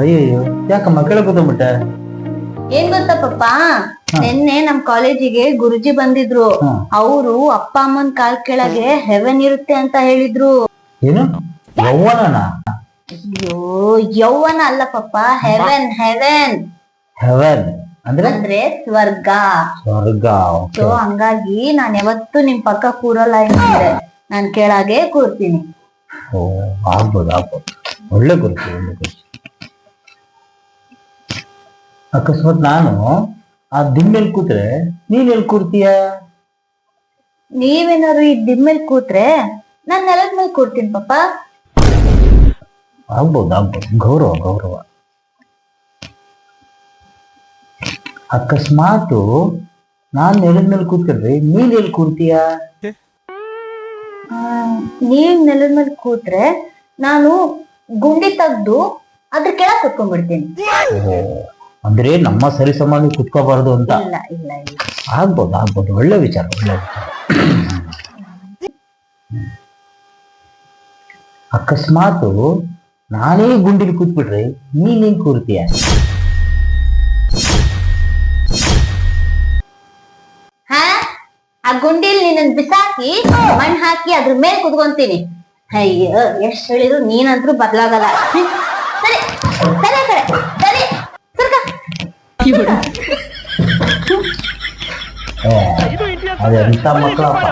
ಅಯ್ಯಯ್ಯೋ ಯಾಕಮ್ಮ ಮಕ್ಕಳ ಕೂತ್ಕೊಂಡ್ಬಿಟ್ಟೆ ಏನ್ ಗೊತ್ತಾ ಪಪ್ಪ? ನಿನ್ನೆ ನಮ್ ಕಾಲೇಜಿಗೆ ಗುರುಜಿ ಬಂದಿದ್ರು. ಅವರು ಅಪ್ಪ ಅಮ್ಮನ್ ಕಾಲ್ ಕೆಳಗೆ ಹೆವೆನ್ ಇರುತ್ತೆ ಅಂತ ಹೇಳಿದ್ರು. ಏನು? ಯೌವನನ? ಅಯ್ಯೋ ಯೌವನ ಅಲ್ಲ ಪಪ್ಪ. ಹೆವೆನ್ ಹೆವೆನ್ ಹೆವೆನ್ ಅಂದ್ರೆ? ಅಂದ್ರೆ ಸ್ವರ್ಗ. ಸ್ವರ್ಗ ಸೊ ಹಂಗಾಗಿ ನಾನ್ ಯಾವತ್ತೂ ನಿಮ್ ಪಕ್ಕ ಕೂರಲ್ಲ ಏನಂದ್ರೆ ನಾನ್ ಕೆಳಗೆ ಕೂರ್ತೀನಿ. ಓ ಆಗ್ಬೋದು ಆಗ್ಬೋದು. ಒಳ್ಳೆ ಗುರುತು ಒಳ್ಳೆ ಗುರುತು ಅಕಸ್ಮಾತ್ ನಾನು ಆ ದಿಮ್ಮೇಲ್ ಕೂತ್ರೆ ನೀನ್ ಎಲ್ಲಿ ಕೂರ್ತೀಯ? ನೀವೇನಾದ್ರು ಈ ದಿಮ್ಮೇಲ್ ಕೂತ್ರೆ ನಾನ್ ನೆಲದ ಮೇಲೆ ಕೂರ್ತೀನಿ ಪಪ್ಪ. ಆಗ್ಬೋದು ಆಗ್ಬೋದು. ಗೌರವ ಗೌರವ. ಅಕಸ್ಮಾತು ನಾನ್ ನೆಲದ ಮೇಲೆ ಕೂತ್ಕೊಂಡ್ರಿ ನೀನ್ ಎಲ್ಲಿ ಕೂರ್ತೀಯ? ನೀನ್ ನೀವ್ ನೆಲದ ಮೇಲೆ ಕೂತ್ರೆ ನಾನು ಗುಂಡಿ ತೆಗ್ದು ಅದ್ರ ಕೆಳಗೆ ಕುತ್ಕೊಂಡ್ಬಿಡ್ತೀನಿ. ಅಂದ್ರೆ ನಮ್ಮ ಸರಿ ಸಮಾನ ಕುತ್ಕೋಬಾರ್ದು ಅಂತ? ಇಲ್ಲ ಇಲ್ಲ ಇಲ್ಲ. ಆಗ್ಬೋದು ಆಗ್ಬೋದು. ಒಳ್ಳೆ ವಿಚಾರ ಒಳ್ಳೆ ವಿಚಾರ. ಅಕಸ್ಮಾತು ನಾನೇ ಗುಂಡಿಲಿ ಕೂತ್ಬಿಟ್ರೆ ನೀನ್ ಹೆಂಗ್ ಕೂರ್ತೀಯ? ಆ ಗುಂಡಿಲ್ ನಿನ್ನ ಬಿಸಾಕಿ ಮಣ್ ಹಾಕಿ ಅದ್ರ ಮೇಲೆ ಕುದ್ಕೊಂತೀನಿ ಅಯ್ಯೋ ಎಷ್ಟ್ ಹೇಳಿದ್ರು ನೀನಂತರೂ ಬದಲಾಗಲ್ಲ. ಸರಿ ಸರಿ ಕಡೆ ಸರಿ ಸರ್ಕ ಏ, ಅದು ಎಂತ ಮಕ್ಕಳಪ್ಪ